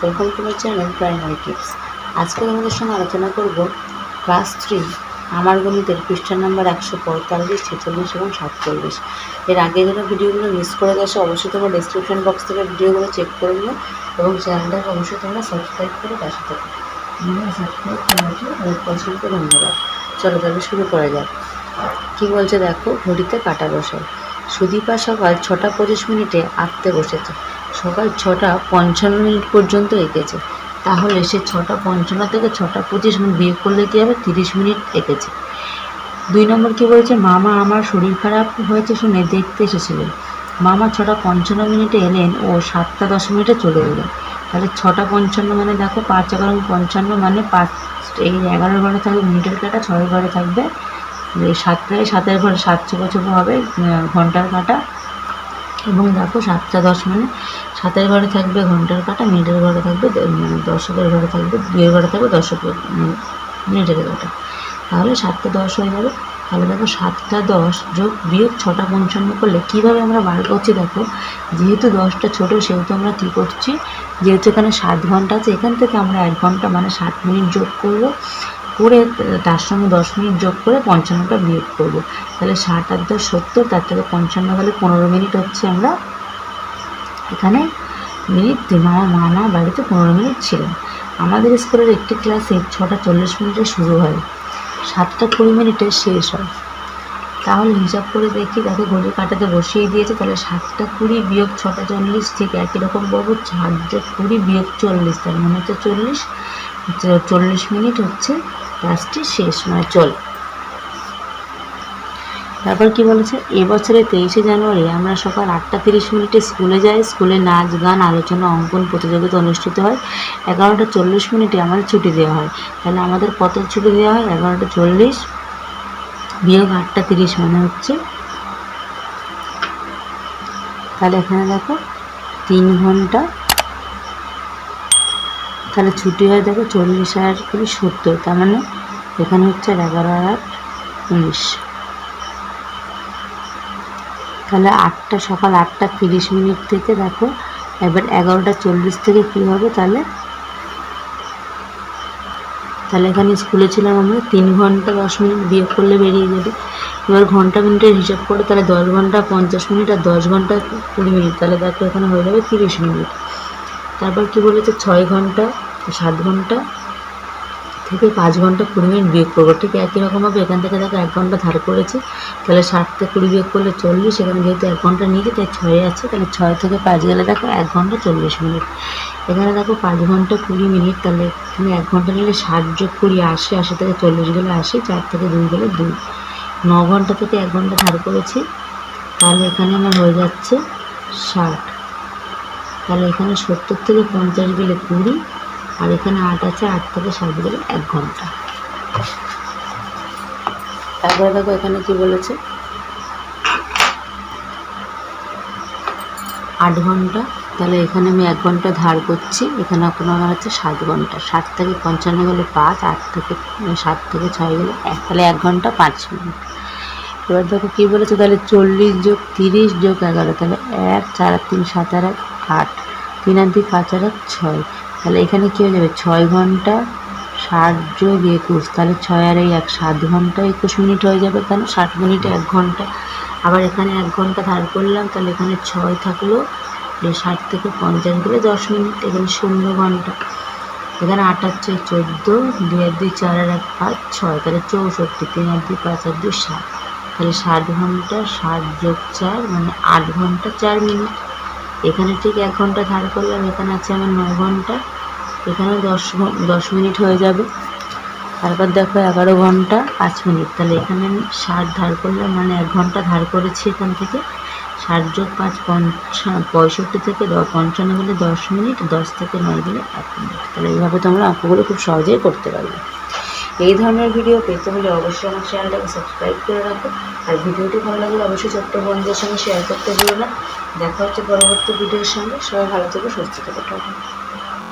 Welcome to my channel primary tips আজকে আমাদের সঙ্গে আলোচনা করব ক্লাস থ্রি আমার গণিতের পৃষ্ঠা নাম্বার একশো পঁয়তাল্লিশ, ছেচল্লিশ এবং সাতচল্লিশ। এর আগে যেন ভিডিওগুলো মিস করে গেছে, অবশ্যই তোমরা ডিসক্রিপশন বক্স থেকে ভিডিওগুলো চেক করে নিও এবং চ্যানেলটাকে অবশ্যই তোমরা সাবস্ক্রাইব করে পাশে থাকো। সাবস্ক্রাইব ধন্যবাদ। চলো তাহলে শুরু করা যাক। কী বলছে দেখো, ঘড়িতে কাটা বসায় সুদীপা সকাল ছটা পঁচিশ মিনিটে আঁকতে বসেছে। সকাল ছটা পঞ্চান্ন মিনিট পর্যন্ত এঁকেছে। তাহলে সে ছটা পঞ্চান্ন থেকে ছটা পঁচিশ মিনিট বিয়ে করলে কী হবে? তিরিশ মিনিট এঁকেছে। দুই নম্বর কী বলেছে? মামা, আমার শরীর খারাপ হয়েছে শুনে দেখতে এসেছিলেন মামা ছটা পঞ্চান্ন মিনিটে এলেন ও সাতটা দশ মিনিটে চলে গেলেন তাহলে ছটা পঞ্চান্ন মানে দেখো পাঁচ এগারো পঞ্চান্ন মানে পাঁচ, এই এগারো ঘরে থাকবে মিনিটের কাটা ছয় ঘরে থাকবে। সাতটায় সাতের ঘরে সাত ছোপো হবে ঘণ্টার কাটা। এবং দেখো সাতটা দশ মানে সাতের ঘরে থাকবে ঘণ্টার কাটা মিনিটের ঘরে থাকবে মানে দশকের ঘরে থাকবে দুইয়ের ঘরে থাকবে দশকের মানে মিনিটের কাটা তাহলে সাতটা দশ হয়ে যাবে। তাহলে দেখো সাতটা দশ যোগ বিয়োগ ছটা পঞ্চান্ন করলে কীভাবে আমরা বার করছি দেখো? যেহেতু দশটা ছোটো, সেহেতু আমরা কী করছি? যেহেতু এখানে সাত ঘণ্টা আছে, এখান থেকে আমরা এক ঘণ্টা মানে সাত মিনিট যোগ করব। করে, তার সঙ্গে দশ মিনিট যোগ করে পঞ্চান্নটা বিয়োগ করব তাহলে ষাট আর দশ সত্তর, তার থেকে পঞ্চান্ন তাহলে পনেরো মিনিট হচ্ছে আমরা এখানে মিনিট। মামা মামা বাড়িতে পনেরো মিনিট ছিলেন আমাদের স্কুলের একটি ক্লাসে ছটা চল্লিশ মিনিটে শুরু হয়, সাতটা কুড়ি মিনিটে শেষ হয় তাহলে হিসাব করে দেখি দেখো ঘড়ি কাটাতে বসিয়ে দিয়েছে, তাহলে সাতটা কুড়ি বিয়োগ ছটা চল্লিশ ঠিক একই রকম করব সাত যোগ কুড়ি বিয়োগ চল্লিশ, তার মানে হচ্ছে চল্লিশ চল্লিশ মিনিট হচ্ছে ক্লাসটি শেষ মানে চল। তারপর কি বলেছে? এবছরে তেইশে জানুয়ারি আমরা সকাল আটটা তিরিশ মিনিটে স্কুলে যাই। স্কুলে নাচ, গান, আলোচনা, অঙ্কন প্রতিযোগিতা অনুষ্ঠিত হয়। এগারোটা চল্লিশ মিনিটে আমাদের ছুটি দেওয়া হয়। তাহলে আমাদের কত ছুটি দেওয়া হয়? এগারোটা চল্লিশ বিয়োগ আটটা তিরিশ মানে হচ্ছে তাহলে এখানে দেখো তিন ঘণ্টা তাহলে ছুটি হয় দেখো চল্লিশ আর কুড়ি সত্তর, তার মানে এখানে হচ্ছে এগারো আট উনিশ। তাহলে আটটা, সকাল আটটা তিরিশ মিনিট থেকে দেখো, এবার এগারোটা চল্লিশ থেকে কী হবে তাহলে? তাহলে এখানে স্কুলে ছিলাম আমরা, তিন ঘণ্টা দশ মিনিট বিয়োগ করলে বেরিয়ে যাবে। এবার ঘণ্টা মিনিটের হিসাব করে তাহলে দশ ঘণ্টা পঞ্চাশ মিনিট আর দশ ঘণ্টা কুড়ি মিনিট, তাহলে দেখো এখানে হয়ে যাবে তিরিশ মিনিট। তারপর কি বলেছে? ছয় ঘণ্টা সাত ঘণ্টা থেকে পাঁচ ঘণ্টা কুড়ি মিনিট বিয়োগ করব। ঠিক একই রকমভাবে এখান থেকে দেখো এক ঘণ্টা ধার করেছি। তাহলে ষাট থেকে কুড়ি বিয়োগ করলে চল্লিশ। এখানে যেহেতু এক ঘণ্টা নিয়েছি, তাই ছয় আছে। তাহলে ছয় থেকে পাঁচ গেলে দেখো এক ঘণ্টা চল্লিশ মিনিট। এখানে দেখো পাঁচ ঘণ্টা কুড়ি মিনিট। তাহলে তুমি এক ঘণ্টা নিলে ষাট যোগ কুড়ি আশি। আশি থেকে চল্লিশ গেলে আশি, চার থেকে দুই গেলে দুই। ন ঘণ্টা থেকে এক ঘণ্টা ধার করেছি। তাহলে এখানে আমার হয়ে যাচ্ছে ষাট। তাহলে এখানে সত্তর থেকে পঞ্চাশ গেলে কুড়ি। আর এখানে আট আছে, আট থেকে সাত গেলে এক ঘণ্টা। তারপরে দেখো এখানে কি বলেছে? আট ঘণ্টা। তাহলে এখানে আমি এক ঘণ্টা ধার করছি, এখানে এখন আমার হচ্ছে সাত ঘণ্টা। সাত থেকে পঞ্চান্ন গেলে পাঁচ, আট থেকে সাত থেকে ছয় গেলে এক। তাহলে এক ঘণ্টা পাঁচ মিনিট। এবার দেখো কী বলেছে, তাহলে চল্লিশ যোগ তিরিশ যোগ এগারো, তাহলে এক, চার, তিন, সাত, আর এক, আট। তিন আর দুই, পাঁচ, আর এক, ছয়। তাহলে এখানে কী হয়ে যাবে? ছয় ঘণ্টা ষাট যোগ একুশ, তাহলে ছয় আর এই এক সাত ঘণ্টা একুশ মিনিট হয়ে যাবে কেন? ষাট মিনিটে এক ঘণ্টা। আবার এখানে এক ঘণ্টা ধার করলাম, তাহলে এখানে ছয় থাকল ষাট থেকে পঞ্চাশ গেলে দশ মিনিট, এখানে শূন্য ঘণ্টা। এখানে আট হচ্ছে চোদ্দ, দুই আর দুই চার আর এক পাঁচ ছয়, তাহলে চৌষট্টি, তিন আর দুই পাঁচ আর দুই সাত তাহলে ষাট ঘণ্টা ষাট যোগ চার মানে আট ঘণ্টা চার মিনিট। এখানে ঠিক এক ঘণ্টা ধার করলাম, এখানে আছে আমার নয় ঘণ্টা। এখানে দশ দশ মিনিট হয়ে যাবে। তারপর দেখো এগারো ঘণ্টা, পাঁচ মিনিট। তাহলে এখানে আমি ষাট ধার করলাম মানে এক ঘণ্টা ধার করেছি এখান থেকে। ষাট যোগ পাঁচ পঁয়ষট্টি থেকে পঞ্চান্ন গেলে দশ মিনিট, দশ থেকে নয় গেলে এক মিনিট। তাহলে এইভাবে তোমরা অঙ্কগুলো খুব সহজেই করতে পারবে। এই ধরনের ভিডিও পেতে হলে অবশ্যই আমার চ্যানেলটাকে সাবস্ক্রাইব করে রাখো। আর ভিডিওটি ভালো লাগলে অবশ্যই ছোট্ট বন্ধুদের সঙ্গে শেয়ার করতে ভুলো না। দেখা হচ্ছে পরবর্তী ভিডিওর সঙ্গে। সবাই ভালো থেকে, সুস্থ থেকে।